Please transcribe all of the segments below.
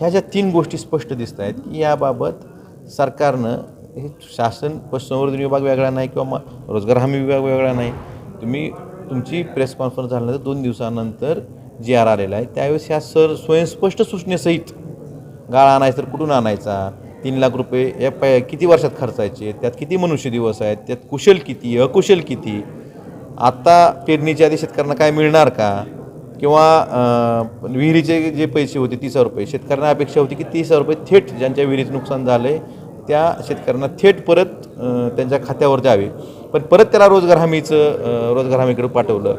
ह्या ज्या तीन गोष्टी स्पष्ट दिसत आहेत की याबाबत सरकारनं हे शासन पशुसंवर्धन विभाग वेगळा नाही किंवा मग रोजगार हमी विभाग वेगळा नाही. तुम्ही तुमची प्रेस कॉन्फरन्स झाल्यानंतर दोन दिवसानंतर जी आर आलेला आहे त्यावेळेस ह्या सर स्वयंस्पष्ट सूचनेसहित गाळा आणायचा तर कुठून आणायचा? तीन लाख रुपये या पै किती वर्षात खर्चायचे? त्यात किती मनुष्य दिवस आहेत? त्यात कुशल किती अकुशल किती? आत्ता पेरणीच्या आधी शेतकऱ्यांना काय मिळणार का? किंवा विहिरीचे जे पैसे होते तीस हजार रुपये. शेतकऱ्यांना अपेक्षा होती की तीस हजार रुपये थेट ज्यांच्या विहिरीचं नुकसान झालं आहे त्या शेतकऱ्यांना थेट परत त्यांच्या खात्यावर द्यावे. पण परत त्याला रोजगार हमीचं रोजगार हमीकडे पाठवलं.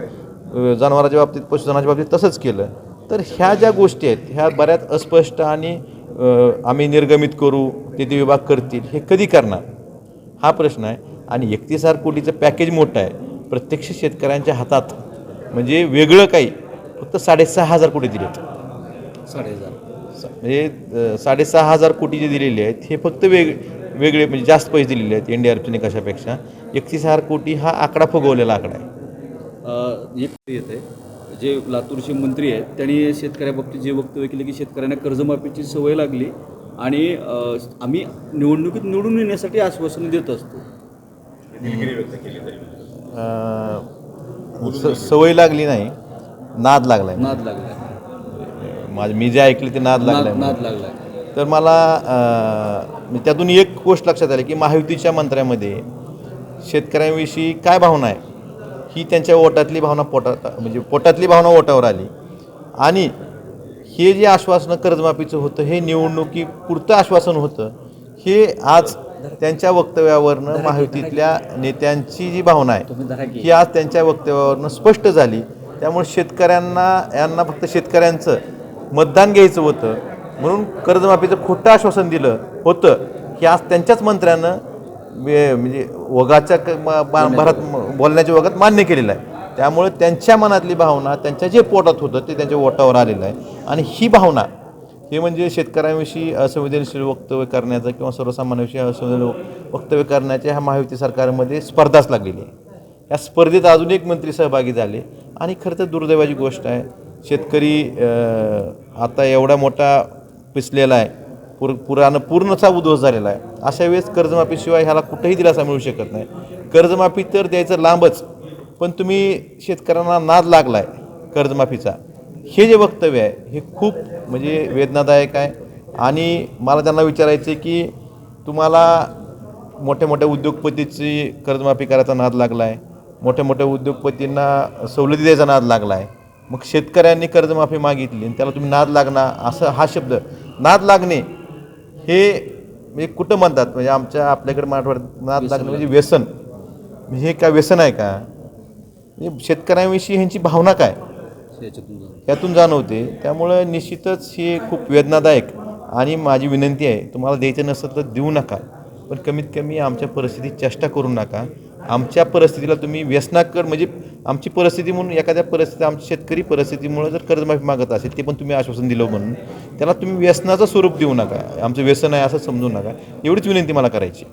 जनावरांच्या बाबतीत पशुधनाच्या बाबतीत तसंच केलं. तर ह्या ज्या गोष्टी आहेत ह्या बऱ्याच अस्पष्ट आणि आम्ही निर्गमित करू ते ते विभाग करतील हे कधी करणार? हा प्रश्न आहे. आणि एकतीस हजार कोटीचं पॅकेज मोठं आहे. प्रत्यक्ष शेतकऱ्यांच्या हातात म्हणजे वेगळं काही फक्त साडेसहा हजार कोटी दिलेत. साडेहजार सा- म्हणजे साडेसहा हजार कोटी जे दिलेले आहेत हे फक्त वेग वेगळे म्हणजे जास्त पैसे दिलेले आहेत एन डी आर एफच्या निकषापेक्षा. एकतीस हजार कोटी हा आकडा फुगवलेला आकडा आहे. एक येत आहे जे लातूरचे मंत्री आहेत त्यांनी शेतकऱ्याबाबतीत जे वक्तव्य केले की शेतकऱ्यांना कर्जमाफीची सवय लागली आणि आम्ही निवडणुकीत निवडून येण्यासाठी आश्वासन देत असतो. सवय लागली नाही. नाद लागलाय. नाद लागलाय. माझ मी जे ऐकले ते नाद लागलाय नाद लागलाय. तर मला अं, त्यातून एक गोष्ट लक्षात आली की महायुतीच्या मंत्र्यामध्ये शेतकऱ्यांविषयी काय भावना आहे? ही त्यांच्या ओटातली भावना पोटात म्हणजे पोटातली भावना ओटावर आली. आणि हे जे आश्वासनं कर्जमाफीचं होतं हे निवडणुकी पुरतं आश्वासन होतं हे आज त्यांच्या वक्तव्यावरनं महायुतीतल्या नेत्यांची जी भावना आहे ही आज त्यांच्या वक्तव्यावरनं स्पष्ट झाली. त्यामुळे शेतकऱ्यांना यांना फक्त शेतकऱ्यांचं मतदान घ्यायचं होतं. म्हणून कर्जमाफीचं खोटं आश्वासन दिलं होतं की आज त्यांच्याच मंत्र्यानं म्हणजे वगाच्या भरात बोलण्याच्या वगात मान्य केलेलं आहे. त्यामुळे त्यांच्या मनातली भावना त्यांच्या जे पोटात होतं ते त्यांच्या ओटावर आलेलं आहे. आणि ही भावना हे म्हणजे शेतकऱ्यांविषयी असंवेदनशील वक्तव्य करण्याचं किंवा सर्वसामान्यांविषयी असंवेदनशील वक्तव्य करण्याच्या ह्या महायुती सरकारमध्ये स्पर्धाच लागलेली आहे. या स्पर्धेत अजून एक मंत्री सहभागी झाले. आणि खरं तर दुर्दैवाची गोष्ट आहे. शेतकरी आता एवढा मोठा पिसलेला आहे. पुर पुरानं पूर्णचा उद्ध्वस्त झालेला आहे. अशा वेळेस कर्जमाफीशिवाय ह्याला कुठेही दिलासा मिळू शकत नाही. कर्जमाफी तर द्यायचं लांबच पण तुम्ही शेतकऱ्यांना नाद लागला आहे कर्जमाफीचा. हे जे वक्तव्य आहे हे खूप म्हणजे वेदनादायक आहे. आणि मला त्यांना विचारायचं आहे की तुम्हाला मोठ्या मोठ्या उद्योगपतीची कर्जमाफी करायचा नाद लागला आहे मोठ्या मोठ्या उद्योगपतींना सवलती द्यायचा नाद लागला आहे मग शेतकऱ्यांनी कर्जमाफी मागितली आणि त्याला तुम्ही नाद लागणार असं हा शब्द. नाद लागणे हे म्हणजे कुठं म्हणतात? म्हणजे आमच्या आपल्याकडे मराठवाड्यात नाद लागणे म्हणजे व्यसन. म्हणजे हे काय व्यसन आहे का? म्हणजे शेतकऱ्यांविषयी ह्यांची भावना काय. यातून जाणवते. त्यामुळं निश्चितच हे खूप वेदनादायक आणि माझी विनंती आहे तुम्हाला द्यायचं नसेल तर देऊ नका. पण कमीत कमी आमच्या परिस्थितीत चेष्टा करू नका. आमच्या परिस्थितीला तुम्ही व्यसनाकर म्हणजे आमची परिस्थिती म्हणून एखाद्या परिस्थिती आमची शेतकरी परिस्थितीमुळे जर कर्जमाफी मागत असेल ते पण तुम्ही आश्वासन दिलं म्हणून त्याला तुम्ही व्यसनाचं स्वरूप देऊ नका. आमचं व्यसन आहे असं समजू नका. एवढीच विनंती मला करायची